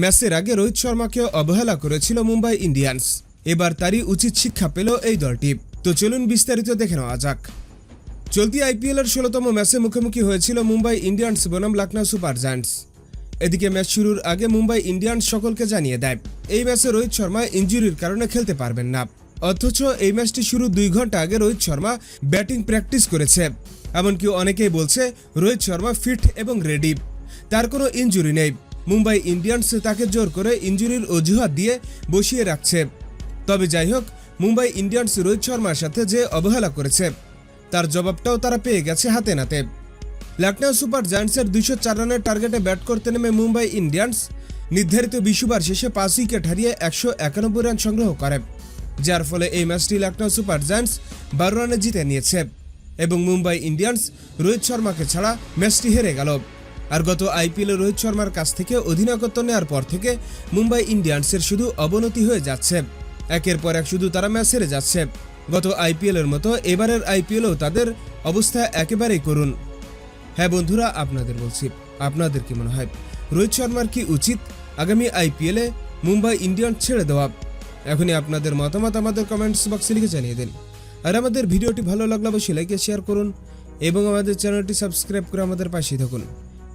ম্যাচের আগে রোহিত শর্মাকে অবহেলা করেছিল মুম্বাই ইন্ডিয়ান্স। এবার তারই উচিত শিক্ষা পেল এই দলটি। তো চলুন বিস্তারিত দেখে নেওয়া যাক। চলতি আইপিএলের ষোলোতম ম্যাচে মুখোমুখি হয়েছিল মুম্বাই ইন্ডিয়ান্স বনাম লখনৌ সুপার জায়ান্টস। এদিকে ম্যাচ শুরুর আগে মুম্বাই ইন্ডিয়ান্স সকলকে জানিয়ে দেয়, এই ম্যাচে রোহিত শর্মা ইঞ্জুরির কারণে খেলতে পারবেন না। অথচ এই ম্যাচটি শুরু দুই ঘণ্টা আগে রোহিত শর্মা ব্যাটিং প্র্যাকটিস করেছে। এমনকি অনেকেই বলছে, রোহিত শর্মা ফিট এবং রেডি। তার কোনো ইঞ্জুরি নেই। মুম্বাই ইন্ডিয়ান্স তাকে জোর করে ইঞ্জুরির অজুহাত দিয়ে বসিয়ে রাখছে। তবে যাই হোক মুম্বাই ইন্ডিয়ান্স রোহিত শর্মার সাথে যে অবহেলা করেছে, তার জবাবটাও তারা পেয়ে গেছে হাতে নাতে। লখনৌ সুপার জায়ান্টসের দুইশো চার রানের টার্গেটে ব্যাট করতে নেমে মুম্বাই ইন্ডিয়ান্স, নির্ধারিত বিশ ওভার শেষে পাঁচ উইকেট হারিয়ে একশো একানব্বই রান সংগ্রহ করে, যার ফলে এই ম্যাচটি লখনৌ সুপার জায়ান্টস বারো রানে জিতে নিয়েছে। এবং মুম্বাই ইন্ডিয়ান্স রোহিত শর্মাকে ছাড়া ম্যাচটি হেরে গেল। আর গত আইপিএলে রোহিত শর্মার কাছ থেকে অধিনায়কত্ব নেওয়ার পর থেকে মুম্বাই ইন্ডিয়ান্সের শুধু অবনতি হয়ে যাচ্ছে। একের পর এক শুধু তারা ম্যাচ হেরে যাচ্ছে। গত আইপিএলের মতো এবারের আইপিএলেও তাদের অবস্থা একেবারেই করুন হ্যাঁ বন্ধুরা, আপনাদের বলছি, আপনাদের কি মনে হয়? রোহিত শর্মার কি উচিত আগামী আইপিএলে মুম্বাই ইন্ডিয়ান্স ছেড়ে দেওয়া? এখনই আপনাদের মতামত আমাদের কমেন্টস বক্সে লিখে জানিয়ে দিন। আর আমাদের ভিডিওটি ভালো লাগলে অবশ্যই লাইকে শেয়ার করুন এবং আমাদের চ্যানেলটি সাবস্ক্রাইব করে আমাদের পাশে থাকুন।